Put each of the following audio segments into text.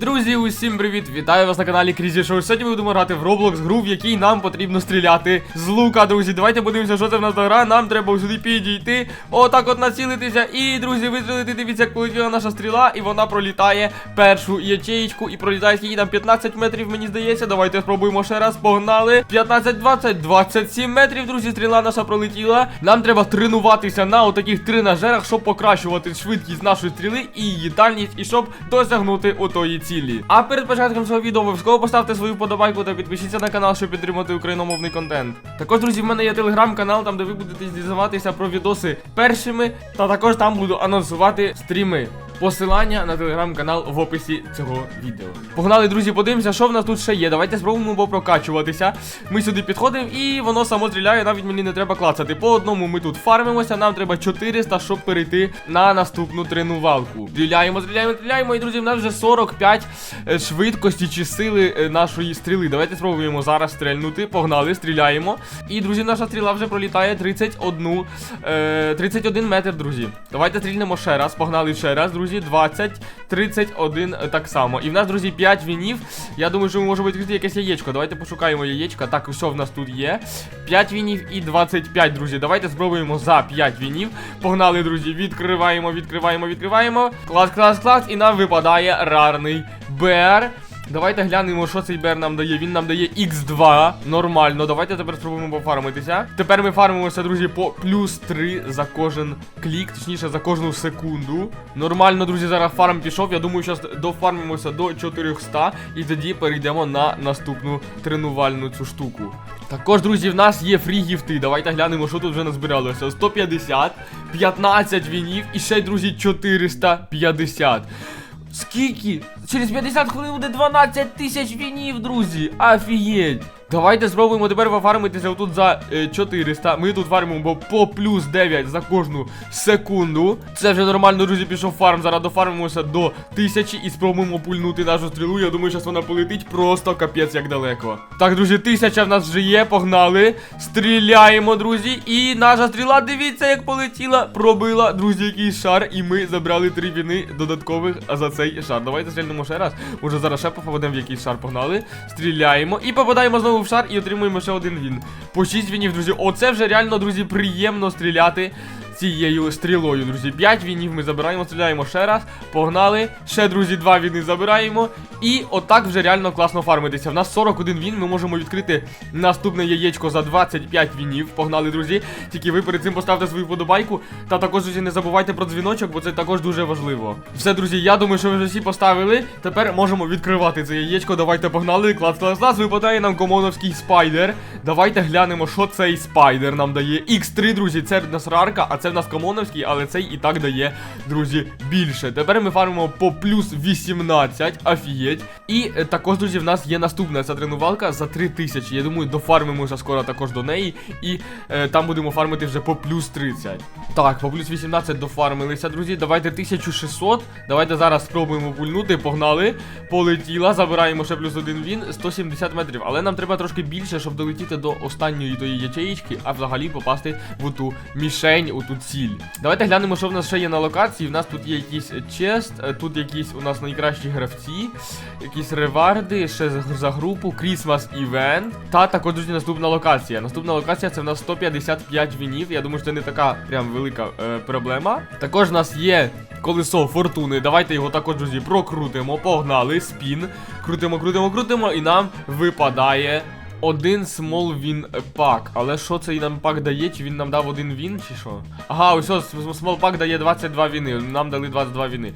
Друзі, усім привіт! Вітаю вас на каналі Крізі Шоу. Сьогодні ми будемо грати в Roblox гру, в якій нам потрібно стріляти з лука, друзі. Давайте подивимося, що це в нас за гра. Нам треба сюди підійти. Отак от націлитися. І, друзі, вистрілити. Дивіться, як полетіла наша стріла, і вона пролітає першу ячеїчку і пролітає скільки там 15 метрів, мені здається. Давайте спробуємо ще раз. Погнали. 15-20, 27 метрів, друзі. Стріла наша пролетіла. Нам треба тренуватися на отаких тренажерах, щоб покращувати швидкість нашої стріли і її дальність, і щоб досягнути отої цілі. А перед початком цього відео обов'язково поставте свою вподобайку та підпишіться на канал, щоб підтримати україномовний контент. Також, друзі, в мене є телеграм-канал, там де ви будете дізнаватися про відоси першими, та також там буду анонсувати стріми. Посилання на телеграм-канал в описі цього відео. Погнали, друзі, подивимося, що в нас тут ще є. Давайте спробуємо попрокачуватися. Ми сюди підходимо і воно само стріляє, навіть мені не треба клацати. По одному ми тут фармимося, нам треба 400, щоб перейти на наступну тренувалку. Стріляємо, стріляємо, стріляємо. І, друзі, в нас вже 45 е, швидкості чи сили е, нашої стріли. Давайте спробуємо зараз стрельнути. Погнали, стріляємо. І, друзі, наша стріла вже пролітає 31, е, 31 метр, друзі. Давайте стрільнемо ще раз. Погнали ще раз, друзі. 20, 31 е, так само. І в нас, друзі, 5 вінів. Я думаю, що можемо відкрити якесь яєчко. Давайте пошукаємо яєчка. Так, що в нас тут є? 5 вінів і 25, друзі. Давайте спробуємо за 5 вінів. Погнали, друзі. Відкриваємо, відкриваємо, відкриваємо. Клас, клас, клас. І нам випадає рарний бер. Давайте глянемо, що цей бер нам дає. Він нам дає X2. Нормально. Давайте тепер спробуємо пофармитися. Тепер ми фармимося, друзі, по плюс 3 за кожен клік, точніше за кожну секунду. Нормально, друзі, зараз фарм пішов. Я думаю, зараз дофармимося до 400 і тоді перейдемо на наступну тренувальну цю штуку. Також, друзі, в нас є фрі гіфти. Давайте глянемо, що тут вже назбиралося. 150, 15 вінів і ще, друзі, 450. Скільки? Через 50 хвилин буде 12 тисяч вінів, друзі. Офігеть. Давайте спробуємо тепер пофармитися тут за е, 400. Ми тут фармимо по плюс 9 за кожну секунду. Це вже нормально, друзі, пішов фарм. Зараз дофармимося до 1000 і спробуємо пульнути нашу стрілу. Я думаю, зараз вона полетить просто капець як далеко. Так, друзі, 1000 в нас вже є. Погнали. Стріляємо, друзі. І наша стріла, дивіться, як полетіла. Пробила, друзі, якийсь шар. І ми забрали три віни додаткових за цей шар. Давайте стрільнемо ще раз. Може зараз ще попадемо в якийсь шар. Погнали. Стріляємо. І попадаємо знову в шар і отримуємо ще один він. По 6 вінів, друзі. Оце вже реально, друзі, приємно стріляти. Цією стрілою, друзі. 5 вінів ми забираємо, стріляємо ще раз. Погнали. Ще, друзі, 2 віни забираємо. І отак вже реально класно фармитися. В нас 41 він. Ми можемо відкрити наступне яєчко за 25 вінів. Погнали, друзі. Тільки ви перед цим поставте свою вподобайку. Та також, друзі, не забувайте про дзвіночок, бо це також дуже важливо. Все, друзі, я думаю, що ви вже всі поставили. Тепер можемо відкривати це яєчко. Давайте погнали. Клас, клас, клас. Випадає нам комоновський спайдер. Давайте глянемо, що цей спайдер нам дає. X3, друзі, це в нас рарка, а це в нас комоновський, але цей і так дає, друзі, більше. Тепер ми фармимо по плюс 18. Офігеть. І е, також, друзі, в нас є наступна ця тренувалка за 3000. Я думаю, дофармимося скоро також до неї. І е, там будемо фармити вже по плюс 30. Так, по плюс 18 дофармилися, друзі. Давайте 1600. Давайте зараз спробуємо пульнути. Погнали. Полетіла. Забираємо ще плюс один він. 170 метрів. Але нам треба трошки більше, щоб долетіти до останньої тої ячеїчки, а взагалі попасти в ту мішень, у ту ціль. Давайте глянемо, що в нас ще є на локації. В нас тут є якийсь чест, е, тут якісь у нас найкращі гравці, якісь реварди, ще за, групу, Крісмас івент. Та також друзі, наступна локація. Наступна локація це в нас 155 вінів. Я думаю, що це не така прям велика е, проблема. Також в нас є колесо фортуни. Давайте його також, друзі, прокрутимо. Погнали, спін. Крутимо, крутимо, крутимо, і нам випадає. Один small win пак. Але що цей нам пак дає? Чи він нам дав один він, чи що? Ага, ось small пак дає 22 віни. Нам дали 22 віни.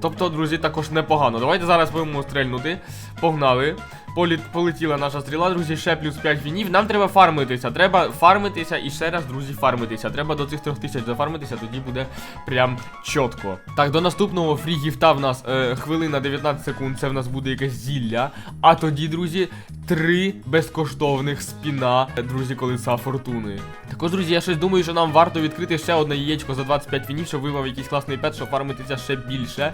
Тобто, друзі, також непогано. Давайте зараз будемо стрельнути. Погнали. Політ, полетіла наша стріла, друзі, ще плюс 5 вінів. Нам треба фармитися. Треба фармитися і ще раз, друзі, фармитися. Треба до цих 3000 зафармитися, тоді буде прям чітко. Так, до наступного фрі гіфта в нас е, хвилина 19 секунд. Це в нас буде якесь зілля. А тоді, друзі, три безкоштовних спіна, друзі, колеса фортуни. Також, друзі, я щось думаю, що нам варто відкрити ще одне яєчко за 25 вінів, щоб вивав якийсь класний пет, щоб фармитися ще більше.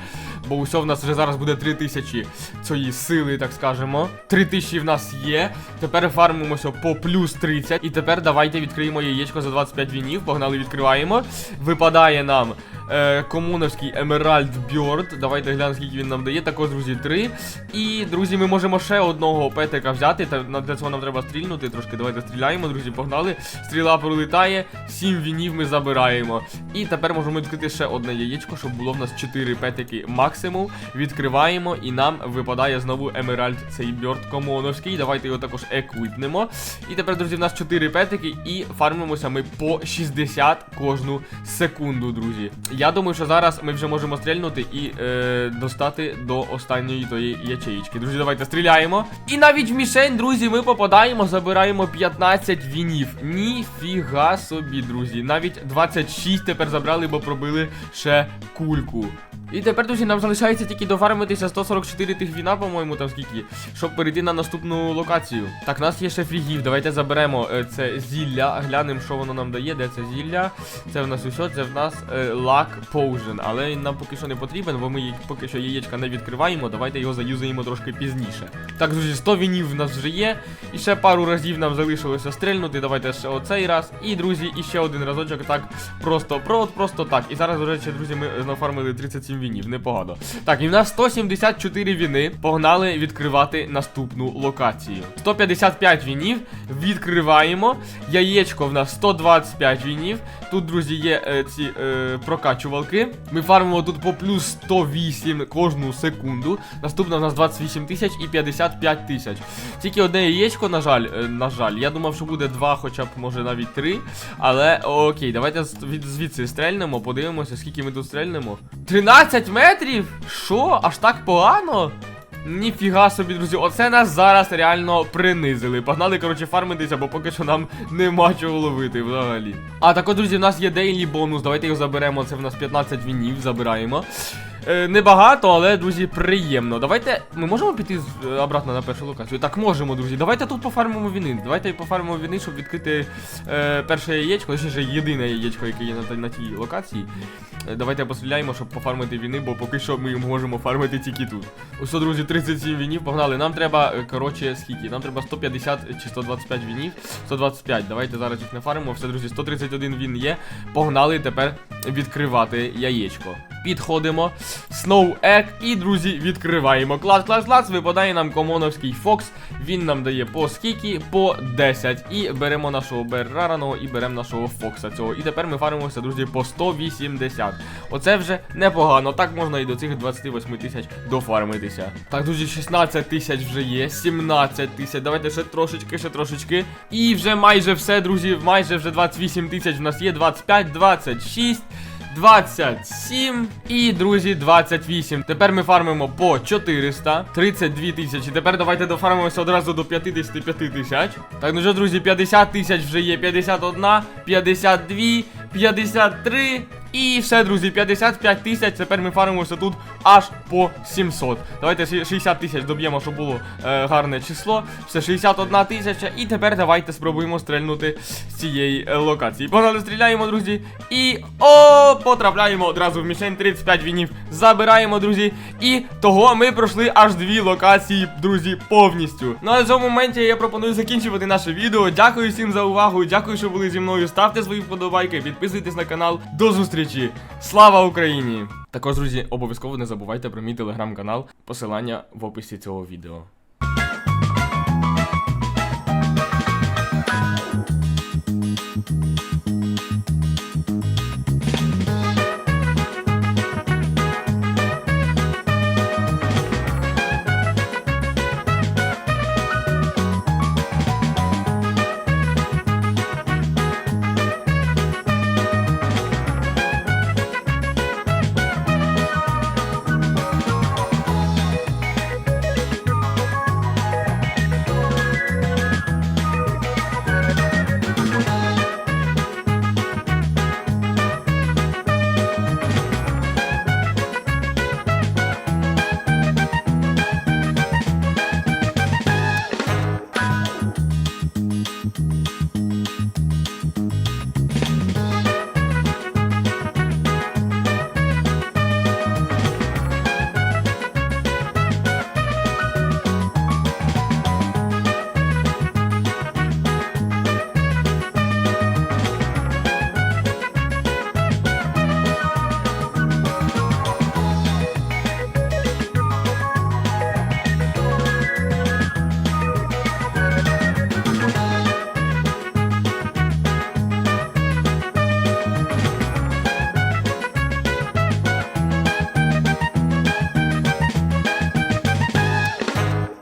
Бо усе в нас вже зараз буде 3000 цієї сили, так скажемо. 3000 в нас є. Тепер фармимося по плюс 30. І тепер давайте відкриємо яєчко за 25 вінів. Погнали, відкриваємо. Випадає нам е, комуновський Emerald Bird. Давайте глянемо, скільки він нам дає. Також, друзі, три. І, друзі, ми можемо ще одного петика взяти. Та для цього нам треба стрільнути трошки. Давайте стріляємо, друзі, погнали. Стріла пролітає, сім вінів ми забираємо. І тепер можемо відкрити ще одне яєчко, щоб було в нас 4 петики максимум. Відкриваємо, і нам випадає знову Emerald цей Bird комоновський. Давайте його також еквіпнемо. І тепер, друзі, в нас 4 петики, і фармимося ми по 60 кожну секунду, друзі. Я думаю, що зараз ми вже можемо стрільнути і е, достати до останньої тої ячеїчки. Друзі, давайте стріляємо. І навіть в мішень, друзі, ми попадаємо, забираємо 15 вінів. Ніфіга собі, друзі. Навіть 26 тепер забрали, бо пробили ще кульку. І тепер, друзі, нам залишається тільки дофармитися 144 тих віна, по-моєму, там скільки, щоб перейти на наступну локацію. Так, у нас є ще фрігів. Давайте заберемо е, це зілля, глянемо, що воно нам дає. Де це зілля? Це в нас усе, це в нас е, лак поужен. Але нам поки що не потрібен, бо ми поки що яєчка не відкриваємо. Давайте його заюзаємо трошки пізніше. Так, друзі, 100 вінів в нас вже є. І ще пару разів нам залишилося стрельнути. Давайте ще оцей раз. І, друзі, і ще один разочок. Так, просто, про, просто так. І зараз, до речі, друзі, ми нафармили 37 вінів, непогано. Так, і в нас 174 віни. Погнали відкривати наступну локацію. 155 вінів. Відкриваємо. Яєчко в нас 125 вінів. Тут, друзі, є е, ці е, прокачувалки. Ми фармимо тут по плюс 108 кожну секунду. Наступна в нас 28 тисяч і 55 тисяч. Тільки одне яєчко, на жаль, е, на жаль. Я думав, що буде два, хоча б може навіть три. Але окей, давайте від- звідси стрельнемо, подивимося, скільки ми тут стрельнемо. 13 метрів? Що? Аж так погано? Ніфіга собі, друзі, оце нас зараз реально принизили. Погнали, коротше, фармитися, бо поки що нам нема чого ловити взагалі. А так от, друзі, в нас є дейлі бонус. Давайте його заберемо. Це в нас 15 вінів, забираємо. Е, небагато, але, друзі, приємно. Давайте. Ми можемо піти з- е, обратно на першу локацію? Так, можемо, друзі. Давайте тут пофармимо віни. Давайте пофармимо віни, щоб відкрити е, перше яєчко, точніше єдине яєчко, яке є на, на тій локації. Е, Давайте постріляємо, щоб пофармити віни, бо поки що ми можемо фармити тільки тут. Усе, друзі, 37 вінів, погнали. Нам треба, коротше, скільки? Нам треба 150 чи 125 вінів. 125. Давайте зараз їх нафармимо. Все, друзі, 131 він є. Погнали тепер відкривати яєчко. Підходимо. Snow Egg і, друзі, відкриваємо. Клас, клас, клас. Випадає нам комоновський Фокс. Він нам дає по скільки? По 10. І беремо нашого Беррараного і беремо нашого Фокса цього. І тепер ми фармимося, друзі, по 180. Оце вже непогано. Так можна і до цих 28 тисяч дофармитися. Так, друзі, 16 тисяч вже є. 17 тисяч. Давайте ще трошечки, ще трошечки. І вже майже все, друзі. Майже вже 28 тисяч. В нас є 25, 26. 27 і, друзі, 28. Тепер ми фармимо по 400, 32 тисячі. Тепер давайте дофармимося одразу до 55 тисяч. Так, ну що, друзі, 50 тисяч вже є. 51, 52, 53. І все, друзі, 55 тисяч. Тепер ми фармимося тут аж по 700. Давайте 60 тисяч доб'ємо, щоб було е, гарне число. Все 61 тисяча. І тепер давайте спробуємо стрельнути з цієї е, локації. Погнали, стріляємо, друзі. І о, потрапляємо одразу в мішень 35 вінів. Забираємо, друзі. І того ми пройшли аж дві локації, друзі, повністю. Ну а в цьому моменті я пропоную закінчувати наше відео. Дякую всім за увагу. Дякую, що були зі мною. Ставте свої вподобайки, підписуйтесь на канал. До зустрічі! Слава Україні! Також, друзі, обов'язково не забувайте про мій телеграм-канал. Посилання в описі цього відео.